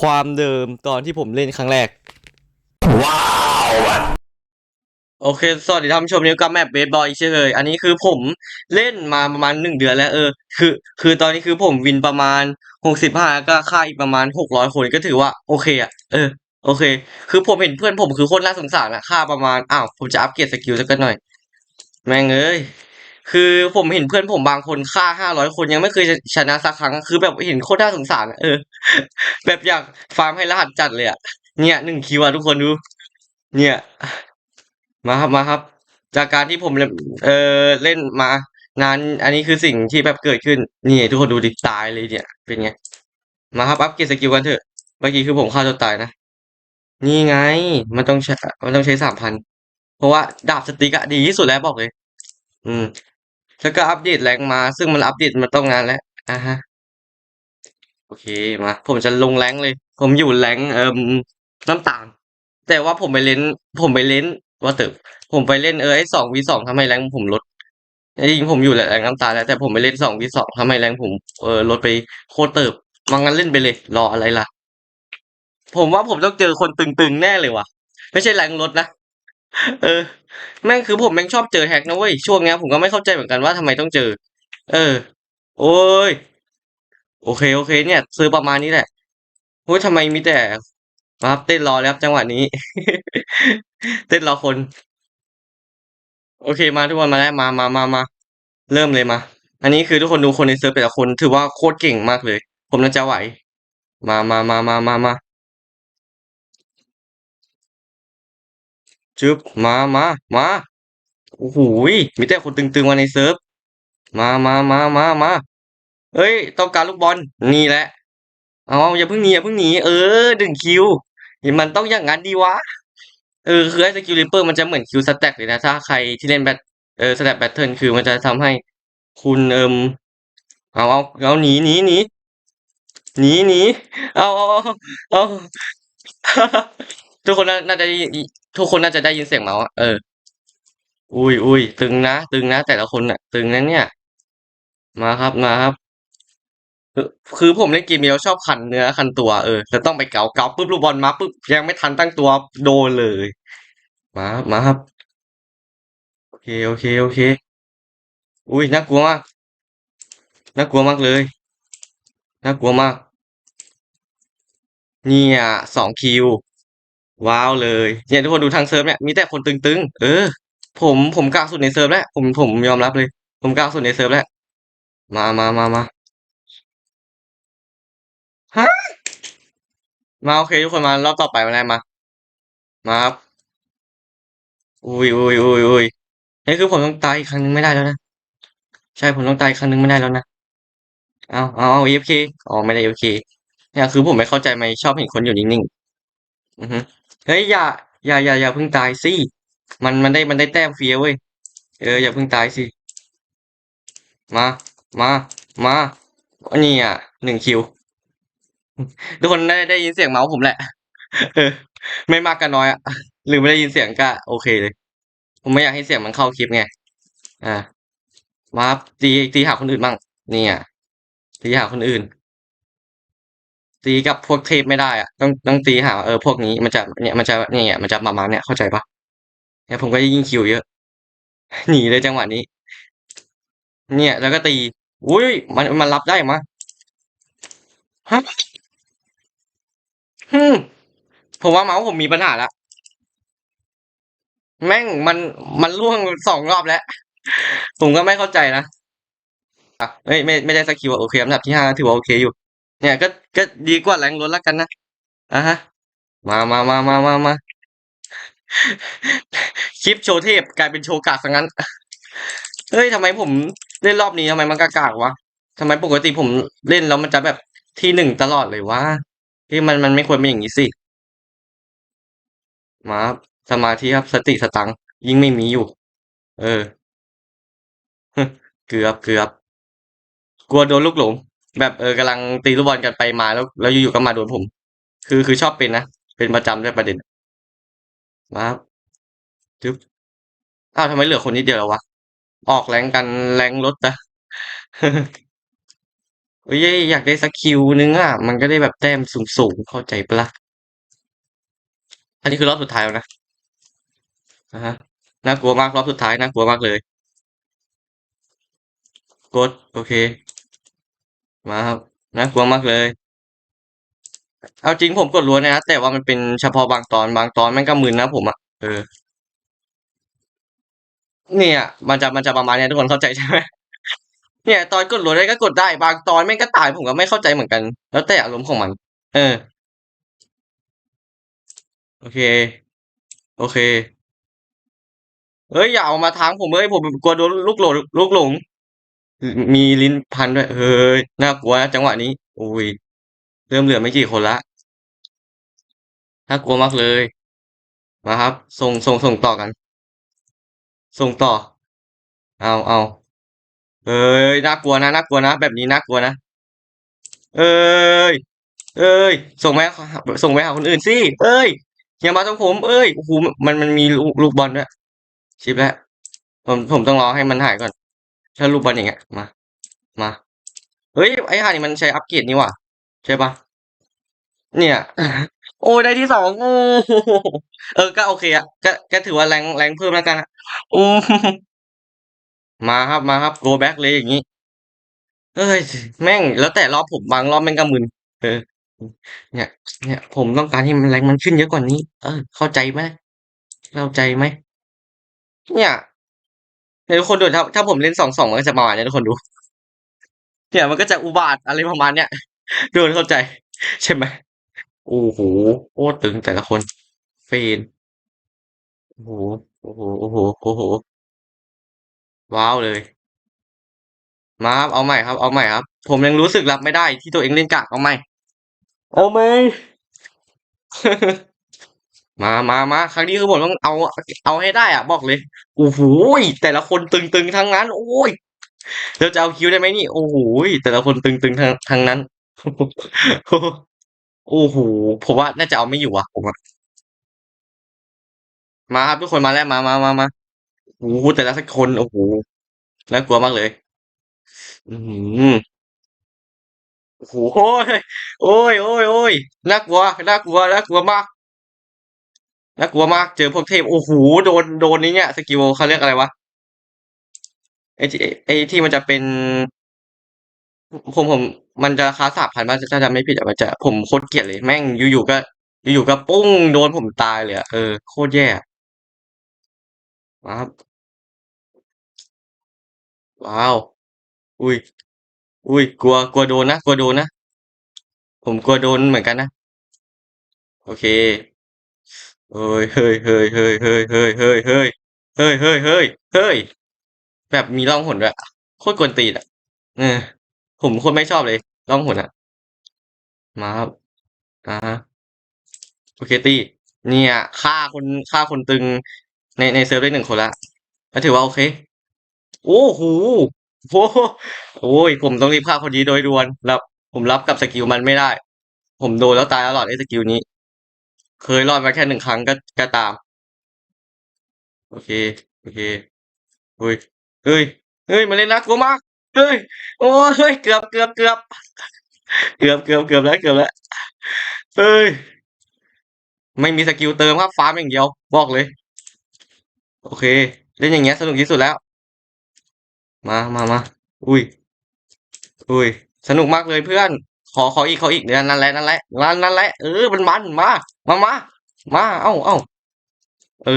ความเดิมตอนที่ผมเล่นครั้งแรกโอเค สวัสดีท่านผู้ชมนี่ก็แมปเบสบอลอีกเช่นเคยอันนี้คือผมเล่นมาประมาณหนึ่งเดือนแล้วเออ คือ คือตอนนี้คือผมวินประมาณหกสิบห้าก็ค่าอีกประมาณหกร้อยคนก็ถือว่าโอเคอะเออโอเค คือผมเห็นเพื่อนผมคือโคตรน่าสงสารอะค่าประมาณ อ้าว ผมจะอัปเกรดสกิลสักหน่อย แม่งเอ้ย คือผมเห็นเพื่อนผมบางคนฆ่าห้าร้อยคนยังไม่เคยชนะสักครั้ง คือแบบเห็นโคตรน่าสงสารอะเออ แบบอยากฟาร์มให้รหัสจัดเลยอะเนี่ยหนึ่งคิวอะทุกคนดู เนี่ย มาครับมาครับ จากการที่ผมเออเล่นมานานอันนี้คือสิ่งที่แบบเกิดขึ้น นี่ ทุกคนดูดิตายเลยเนี่ย เป็นไง มาครับอัพเกรดสกิลกันเถอะ เมื่อกี้คือผมฆ่าตัวตายนะ นี่ไง มันต้องใช้มันต้องใช้สามพัน เพราะว่าดาบสติกอะดีที่สุดแล้วบอกเลย อืม แล้วก็อัปเดตแรงมา ซึ่งมันอัปเดตมาต้องนานแล้วอะฮะ โอเคมา ผมจะลงแรงเลย ผมอยู่แรงเอ่มน้ำตาล แต่ว่าผมไปเล่น ผมไปเล่นว่าเติบผมไปเล่นเออไอสองวีสองทำไมแรงผมลดจริงผมอยู่แรงน้ำตาลแล้วแต่ผมไปเล่นสองวีสองทำไมแรงผมเออลดไปโคตรเติบมังั้นเล่นไปเลย รออะไรล่ะ ผมว่าผมต้องเจอคนตึงๆแน่เลยว่ะ ไม่ใช่แรงลดนะ เออแม่งคือผมแม่งชอบเจอแฮกนะเว้ยช่วงเนี้ยผมก็ไม่เข้าใจเหมือนกันว่าทำไมต้องเจอ เออ โอ้ยโอเคโอเค เนี่ยซื้อประมาณนี้แหละโอ้ยทำไมมีแต่ครับเต้นรอแล้วครับจังหวะนี้ เต้นรอคน โอเคมาทุกคนมาแล้วมามามามาเริ่มเลยมา อันนี้คือทุกคนดูคนในเซิร์ฟแต่ละคน ถือว่าโคตรเก่งมากเลย ผมน่าจะไหว มามามามามามา จึบมามามาโอ้โหมีแต่คนตึงๆมาในเซิร์ฟมามามามามาเอ้ย ต้องการลูกบอลนี่แหละเอาอย่าเพิ่งหนีอย่าเพิ่งหนีเออดึงคิวมันต้องอย่างนั้นดีวะเออคือไอ้สกิลริปเปอร์มันจะเหมือนคิวสแต็กเลยนะถ้าใครที่เล่นแบทเออสแต็กแบทเทิลคือมันจะทำให้คุณเอิมเอาเอาเอาหนีหนีหนีหนีหนีเอาเอาเอาเอา ทุกคนน่าจะได้ทุกคนน่าจะได้ยินเสียงเมาส์อะเออ อุ้ยอุ้ยตึงนะตึงนะแต่ละคนน่ะ ตึงนะเนี่ย มาครับมาครับ คือผมเล่นเกมนี้แล้วชอบคันเนื้อคันตัวเออจะต้องไปเกาเกาปุ๊บลูกบอลมาปุ๊บยังไม่ทันตั้งตัวโดนเลย มาครับมาครับโอเคโอเคโอเคอุ้ยน่ากลัวมากน่ากลัวมากเลยน่ากลัวมาก เนี่ยสองคิว ว้าวเลยเนี่ยทุกคนดูทางเซิร์ฟเนี่ยมีแต่คนตึงๆ เออ ผมผมกล้าสุดในเซิร์ฟแล้ว ผมผมยอมรับเลย ผมกล้าสุดในเซิร์ฟแล้ว มามามามาฮะมาโอเคทุกคนมารอบต่อไปมาแล้มา มาครับอุ้ยอุ้ยอุ้ยอุ้ยนี่คือผมต้องตายอีกครั้งหนึงไม่ได้แล้วนะ ใช่ผมต้องตายอีกครั้งหนึงไม่ได้แล้วนะเอาเอาเอา AFK อ๋อไม่ได้ AFK เนี่ยคือผมไม่เข้าใจไหมชอบเห็นคนอยู่นิ่งๆอือฮึ เฮ้ยอย่าอย่าอย่าอย่าเพิ่งตายสิมันมันได้มันได้แต้มเฟรีเว้ยเอออย่าเพิ่งตายสิมามามาอันนี้อะหนึ่งคิวทุกคนได้ได้ยินเสียงเมาส์ผมแหละเออไม่มากก็น้อยอะหรือไม่ได้ยินเสียงก็โอเคเลย ผมไม่อยากให้เสียงมันเข้าคลิปไงอ่ามาตีตีหาคนอื่นบ้างเนี่ยตีหาคนอื่น ตีกับพวกเทพไม่ได้อะต้องต้องตีหาเออพวกนี้มันจะเนี่ยมันจะเนี่ยมันจะประมาณเนี่ยเข้าใจปะเนี่ยผมก็ยิ่งคิวเยอะ หนีเลยจังหวะนี้ เนี่ย แล้วก็ตีอุ้ยมันมันรับได้มาฮะฮึผมว่าเมาส์ผมมีปัญหาละแม่งมันมันล่วงสองรอบแล้ว ผมก็ไม่เข้าใจนะอะไม่ไม่ไม่ได้สกิลโอเคอันดับที่ห้าถือว่าโอเคอยู่ เนี่ยก็ก็ดีกว่าแรงล้นแล้วกันนะอะฮะ มามามามามามาคลิปโชว์เทพกลายเป็นโชว์กากซะงั้น เฮ้ยทำไมผมเล่นรอบนี้ทำไมมันกากๆวะทำไมปกติผมเล่นแล้วมันจะแบบที่หนึ่งตลอดเลยวะที่มันมันไม่ควรเป็นอย่างนี้สิ มาสมาธิครับสติสตังค์ยิ่งไม่มีอยู่ เออ เกือบเกือบกลัวโดนลูกหลง แบบเออกำลังตีลูกบอลกันไปมาแล้ว แล้วอยู่ๆก็มาโดนผม คือคือชอบเป็นนะ เป็นประจำด้วยประเด็นมาครับจึ๊บอ้าวทำไมเหลือคนนิดเดียวแล้ววะ ออกแรงกันแรงลดนะเฮ้ยอยากได้สักคิวนึงอะ มันก็ได้แบบแต้มสูงๆเข้าใจปะล่ะอันนี้คือรอบสุดท้ายแล้วนะนะฮะน่ากลัวมากรอบสุดท้ายน่ากลัวมากเลย กด โอเค มาครับน่ากลัวมากเลย เอาจริงผมกดรัวนะ แต่ว่ามันเป็นเฉพาะบางตอนบางตอนแม่งก็มึนนะผมอะเออ เนี่ย มันจะมันจะประมาณเนี้ยทุกคนเข้าใจใช่ไหมเนี่ย ตอนกดรัวได้ก็กดได้ บางตอนแม่งก็ตายผมก็ไม่เข้าใจเหมือนกัน แล้วแต่อารมณ์ของมัน เออ โอเค โอเคเฮ้ยอย่าเอามาทางผมเลยผมกลัวโดนลูกหลงลูกหลง มีลิ้นพันด้วย เฮ้ย น่ากลัวนะจังหวะนี้โอ้ย เริ่มเหลือไม่กี่คนละ น่ากลัวมากเลย มาครับ ส่งส่งส่งต่อกัน ส่งต่อ เอาเอาเอ้ย น่ากลัวนะ น่ากลัวนะ แบบนี้น่ากลัวนะ เอ้ย เอ้ย ส่งไปส่งไปหาคนอื่นสิ เอ้ย อย่ามาตรงผม เอ้ย โอ้โห มันมันมีลูกลูกบอลด้วย ชิปแล้ว ผมผมต้องรอให้มันหายก่อน ถ้าลูกบอลอย่างเงี้ยมา มา เฮ้ย ไอ้ห่านี่มันใช้อัปเกรดนี่ว่าใช่ปะเนี่ย โอ้ได้ที่สองโอ้เออก็โอเคอะก็ก็ถือว่าแรงแรงเพิ่มแล้วกันอะโอ้มาครับมาครับ go back เลยอย่างนี้เอ้ยแม่งแล้วแต่รอบผมบางรอบแม่งก็มึนเออ เนี่ย เนี่ย ผมต้องการให้มันแรงมันขึ้นเยอะกว่านี้ เออ เข้าใจไหมเข้าใจไหมเนี่ย เดี๋ยวทุกคนดูถ้าถ้าผมเล่นสองสองมันก็จะประมาณนี้ทุกคนดู เนี่ยมันก็จะอุบาทอะไรประมาณเนี้ยดูเข้าใจ ใช่ไหมโอ้โหโอ้ตึงแต่ละคนเฟนโอ้โหโอ้โหโอ้โหโอ้โหว้าวเลย มาครับเอาใหม่ครับ เอาใหม่ครับ ผมยังรู้สึกรับไม่ได้ที่ตัวเองเล่นกากเอาใหม่ เอาไหม มามามาครั้งนี้คือผมต้องเอา เอาให้ได้อะ บอกเลย โอ้โหแต่ละคนตึงๆทั้งนั้น โอ้ยเราจะเอาคิวได้ไหมนี่ โอ้โหแต่ละคนตึงๆทั้งทั้งนั้น โอ้โหผมว่าน่าจะเอาไม่อยู่อะผมมาครับทุกคนมาแล้วมามามามาโอ้โหแต่ละสักคนโอ้โหน่ากลัวมากเลย อืมโอ้โหโอ้ยโอ้ยโอ้ยน่ากลัวน่ากลัวน่ากลัวมาก น่ากลัวมากเจอพวกเทพโอ้โหโดนโดนนี้เนี่ยสกิลเขาเรียกอะไรวะไอ้ที่ไอ้ที่มันจะเป็น ผมผม มันจะคาสาบพันมาถ้าจำไม่ผิดอะมันจะผมโคตรเกลียดเลย แม่งอยู่ๆก็ อยู่ๆก็ปุ้งโดนผมตายเลยอะเออโคตรแย่ว้าวว้าว อุ้ย อุ้ย กลัวกลัวโดนนะกลัวโดนนะ ผมกลัวโดนเหมือนกันนะ โอเค เฮ้ยเฮ้ยเฮ้ยเฮ้ยเฮ้ยเฮ้ยเฮ้ยเฮ้ยเฮ้ยเฮ้ยเฮ้ยเฮ้ยแบบมีร่องหนด้วยโคตรกวนตีนอะเออผมโคตรไม่ชอบเลยร่องหนอะ มาครับอ่าฮะโอเคตีเนี่ยฆ่าคนฆ่าคนตึงในในเซิร์ฟได้หนึ่งคนละก็ถือว่าโอเค โอ้โหโอ้โหโอ้ยผมต้องรีบฆ่าคนนี้โดยด่วนรับผมรับกับสกิลมันไม่ได้ ผมโดนแล้วตายตลอดไอ้สกิลนี้ เคยรอดมาแค่หนึ่งครั้งก็ก็ตาม โอเค โอเคเฮ้ยเฮ้ยเฮ้ยมันเล่นน่ากลัวมากเฮ้ยโอ้ยเฮ้ยเกือบเกือบเกือบเกือบเกือบเกือบแล้วเกือบแล้วเฮ้ยไม่มีสกิลเติมครับฟาร์มอย่างเดียว บอกเลย โอเค เล่นอย่างเงี้ยสนุกที่สุดแล้ว มามามาอุ้ยอุ้ยสนุกมากเลยเพื่อน ขอขออีกขออีกเดี๋ยวนั่นแหละนั่นแหละนั่นนั่นแหละเออมันมันมามามามาเอ้าเอ้าเออ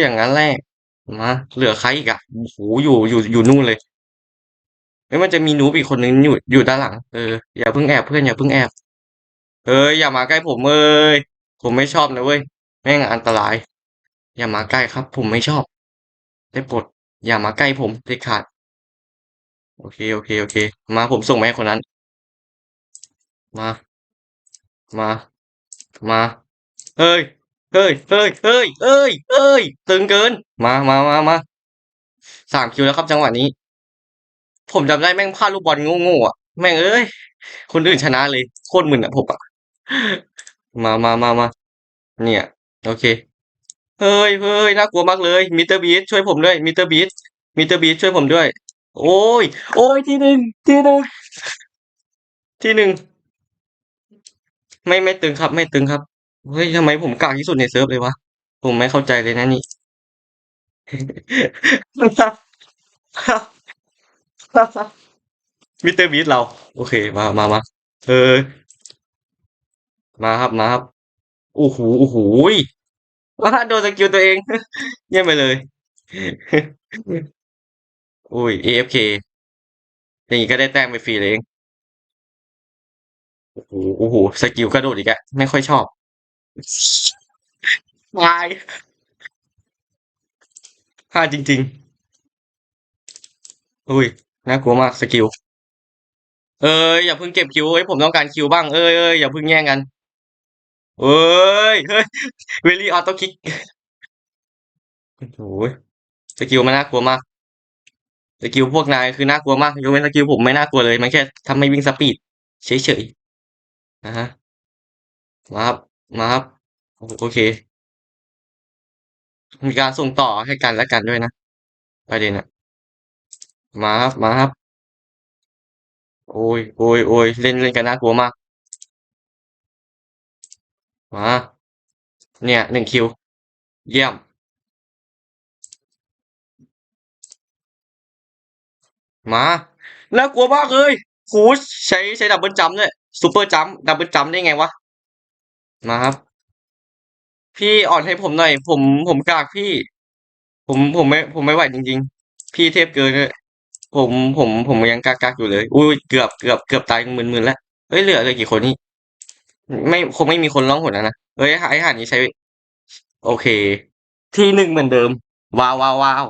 อย่างนั้นแหละมาเหลือใครอีกอะโอ้โหอยู่อยู่อยู่นู่นเลยเฮ้มันจะมีนูบอีกคนนึงอยู่อยู่ด้านหลังเอออย่าเพิ่งแอบเพื่อนอย่าเพิ่งแอบเอ้ยอย่ามาใกล้ผมเอ้ยผมไม่ชอบนะเว้ยแม่งอันตราย อย่ามาใกล้ครับ ผมไม่ชอบ ได้โปรดอย่ามาใกล้ผมเด็ดขาด โอเคโอเคโอเค มาผมส่งไปให้คนนั้น มา มา มา เฮ้ย เฮ้ย เฮ้ย เฮ้ยเอ้ยเอ้ย ตึงเกิน มา มามามาสามคิวแล้วครับจังหวะนี้ ผมจำได้แม่งพลาดลูกบอลโง่ๆอะ แม่งเอ้ย คนอื่นชนะเลย โคตรมึนอะผมอะ มามามามา เนี่ย โอเค เฮ้ยเฮ้ยน่ากลัวมากเลย มิสเตอร์บีช่วยผมด้วย มิสเตอร์บีมิสเตอร์บีช่วยผมด้วย โอ้ย โอ้ย ทีหนึ่งทีหนึ่ง ที่หนึ่ง ไม่ไม่ตึงครับ ไม่ตึงครับ เฮ้ยทำไมผมกากที่สุดในเซิร์ฟเลยวะ ผมไม่เข้าใจเลยนะนี่ มิสเตอร์บีทเรา โอเค มามามาเออ มาครับมาครับโอ้โหโอ้โหยว่าโดนสกิลตัวเอง เยี่ยมไปเลย อุ้ย AFK อย่างนี้ก็ได้แต้มไปฟรีเลยเอง โอ้โหโอ้โหสกิลกระโดดอีกอะไม่ค่อยชอบตายพลาดจริง ๆ อุ้ยน่ากลัวมากสกิล เอ้ยอย่าเพิ่งเก็บคิวเอ้ยผมต้องการคิวบ้างเอ้ยเอ้ยอย่าเพิ่งแย่งกันเอ้ยเฮ้ยเวลี่ออโต้คิกโอ้โหสกิลมันน่ากลัวมากสกิลพวกนายคือน่ากลัวมากยกเว้นสกิลผมไม่น่ากลัวเลย มันแค่ทำให้วิ่งสปีดเฉยๆ นะฮะมาครับมาครับโอเค มีการส่งต่อให้กันและกันด้วยนะประเด็นอะมาครับมาครับ โอ้ยโอ้ยโอ้ยเล่นเล่นกันน่ากลัวมาก มา เนี่ยหนึ่งคิว เยี่ยม มา น่ากลัวมากเลยโหใช้ใช้ดับเบิลจัมป์ด้วย ซูเปอร์จัมป์ดับเบิลจัมป์ได้ไงวะ มาครับ พี่อ่อนให้ผมหน่อย ผมผมกากพี่ ผมผมไม่ผมไม่ไหวจริง ๆ พี่เทพเกินเลยผมผมผมยังกากๆอยู่เลย อุ้ยเกือบเกือบเกือบตายมึนๆแล้วเฮ้ยเหลือเลือกี่คนนี่ไม่คงไม่มีคนร้องหนแล้วนะเฮ้ยไอ้ห่านี้ใช้ โอเค ที่หนึ่งเหมือนเดิม ว้าวว้าวว้าว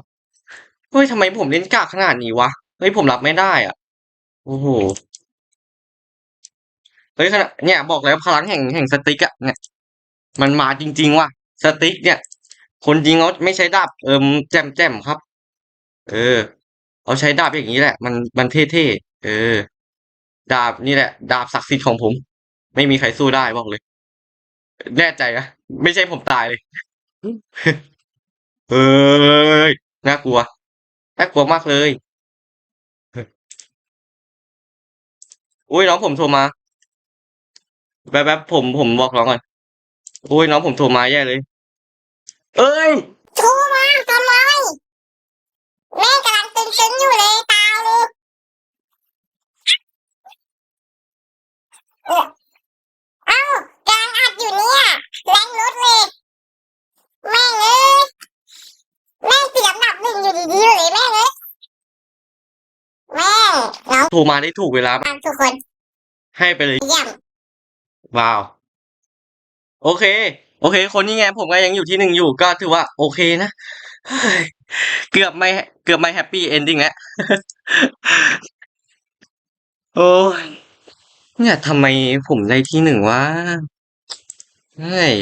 เฮ้ยทำไมผมเล่นกากขนาดนี้วะเฮ้ยผมรับไม่ได้อะ โอ้โห เฮ้ยขนาดเนี่ยบอกแล้วพลังแห่งแห่งสติ๊กอะเนี่ย มันมาจริง ๆ ว่ะสติ๊กเนี่ย คนจริงเขาไม่ใช้ดาบเอิมแจมแจมครับ เออเขาใช้ดาบอย่างนี้แหละ มันมันเท่ๆเออ ดาบนี่แหละ ดาบศักดิ์สิทธิ์ของผม ไม่มีใครสู้ได้บอกเลย แน่ใจนะไม่ใช่ผมตายเลยเฮ้ยน่ากลัวน่ากลัวมากเลยอุ้ยน้องผมโทรมา แป๊บแป๊บผมผมบอกน้องก่อนอุ้ยน้องผมโทรมาแย่เลย เอ้ยโทรมาทำไมแม่กำลังตึงๆอยู่เลยตายเลยเออเอ้ากำลังอัดอยู่เนี่ยแรงรถเลยแม่งเอ้ยแม่งเสียอันดับหนึ่งอยู่ดีๆอยู่เลยแม่งเอ้ยแม่งน้องโทรมาได้ถูกเวลาฟังทุกคนให้ไปเลยเยี่ยม ว้าว โอเค โอเค คนนี้ไงผมก็ยังอยู่ที่หนึ่งอยู่ก็ถือว่า โอเคนะเฮ้ยเกือบไม่เกือบไม่แฮปปี้เอนดิ้งแล้ว โอ้ยเนี่ยทำไมผมได้ที่หนึ่งวะเฮ้ย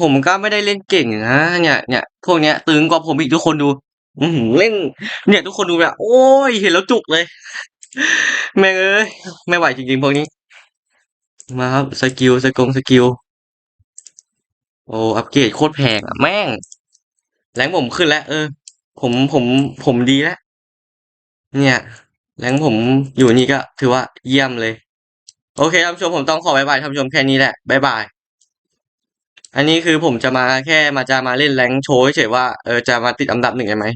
ผมก็ไม่ได้เล่นเก่งนะเนี่ยเนี่ยพวกเนี้ยตึงกว่าผมอีกทุกคนดู อือหือเล่น เนี่ย ทุกคนดูแบบโอ้ยเห็นแล้วจุกเลย แม่งเอ้ยไม่ไหวจริงๆพวกนี้ มาครับสกิลสกงสกิลโอ้อัปเกรดโคตรแพงอะแม่งแรงผมขึ้นแล้ว เออ ผมผมผมดีแล้ว เนี่ยแรงผมอยู่นี่ก็ถือว่าเยี่ยมเลย โอเคท่านผู้ชมผมต้องขอบายบายท่านผู้ชมแค่นี้แหละบายบายอันนี้คือผมจะมาแค่มาจะมาเล่นแรงโชว์เฉยว่าเออจะมาติดอันดับหนึ่งได้ไหม